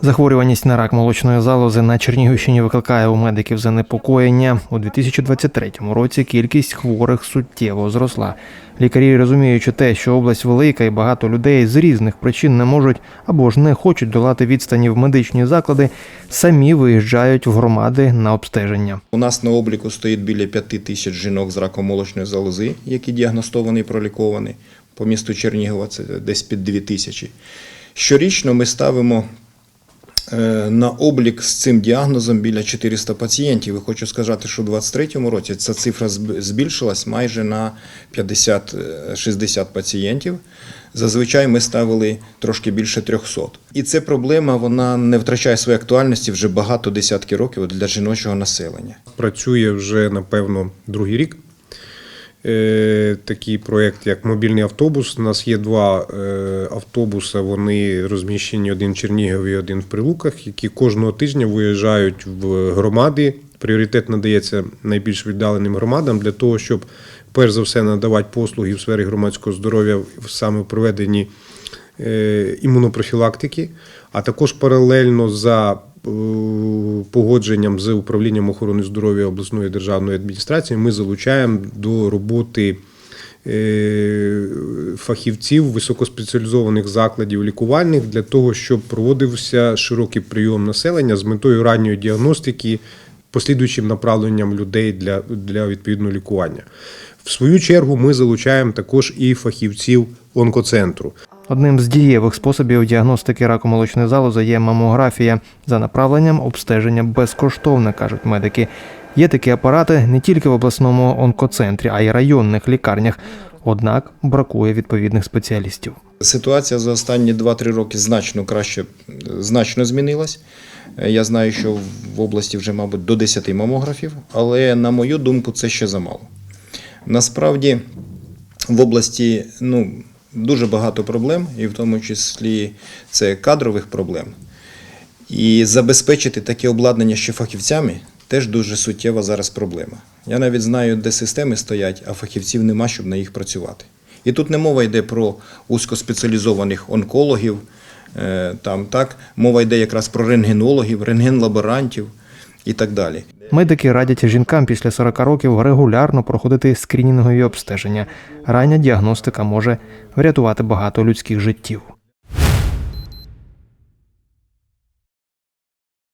Захворюваність на рак молочної залози на Чернігівщині викликає у медиків занепокоєння. У 2023 році кількість хворих суттєво зросла. Лікарі, розуміючи те, що область велика і багато людей з різних причин не можуть або ж не хочуть долати відстані в медичні заклади, самі виїжджають в громади на обстеження. У нас на обліку стоїть біля 5 тисяч жінок з раком молочної залози, які діагностовані і проліковані. По місту Чернігова це десь під 2 тисячі. Щорічно ми ставимо на облік з цим діагнозом біля 400 пацієнтів. І хочу сказати, що у 2023 році ця цифра збільшилась майже на 50-60 пацієнтів. Зазвичай ми ставили трошки більше 300. І ця проблема вона не втрачає своєї актуальності вже багато десятки років для жіночого населення. працює вже напевно другий рік. Е, Такий проєкт, як мобільний автобус. У нас є два е, автобуси. Вони розміщені один в Чернігові, один в Прилуках, які кожного тижня виїжджають в громади. Пріоритет надається найбільш віддаленим громадам для того, щоб перш за все надавати послуги в сфері громадського здоров'я в саме проведенні е, імунопрофілактики, а також паралельно за погодженням з управлінням охорони здоров'я обласної державної адміністрації ми залучаємо до роботи е, фахівців високоспеціалізованих закладів лікувальних для того, щоб проводився широкий прийом населення з метою ранньої діагностики, послідуючим направленням людей для, для відповідного лікування. В свою чергу ми залучаємо також і фахівців онкоцентру. Одним з дієвих способів діагностики раку молочної залози є мамографія. За направленням обстеження безкоштовне, кажуть медики. Є такі апарати не тільки в обласному онкоцентрі, а й районних лікарнях. Однак бракує відповідних спеціалістів. Ситуація за останні 2-3 роки значно краще, значно змінилась. Я знаю, що в області вже, мабуть, до 10 мамографів, але на мою думку, це ще замало. Насправді в області ну, дуже багато проблем, і в тому числі це кадрових проблем. І забезпечити таке обладнання ще фахівцями теж дуже суттєва зараз проблема. Я навіть знаю, де системи стоять, а фахівців нема, щоб на їх працювати. І тут не мова йде про узкоспеціалізованих онкологів, е, там, так, мова йде якраз про рентгенологів, рентген-лаборантів і так далі. Медики радять жінкам після 40 років регулярно проходити скринінгові обстеження. Рання діагностика може врятувати багато людських життів.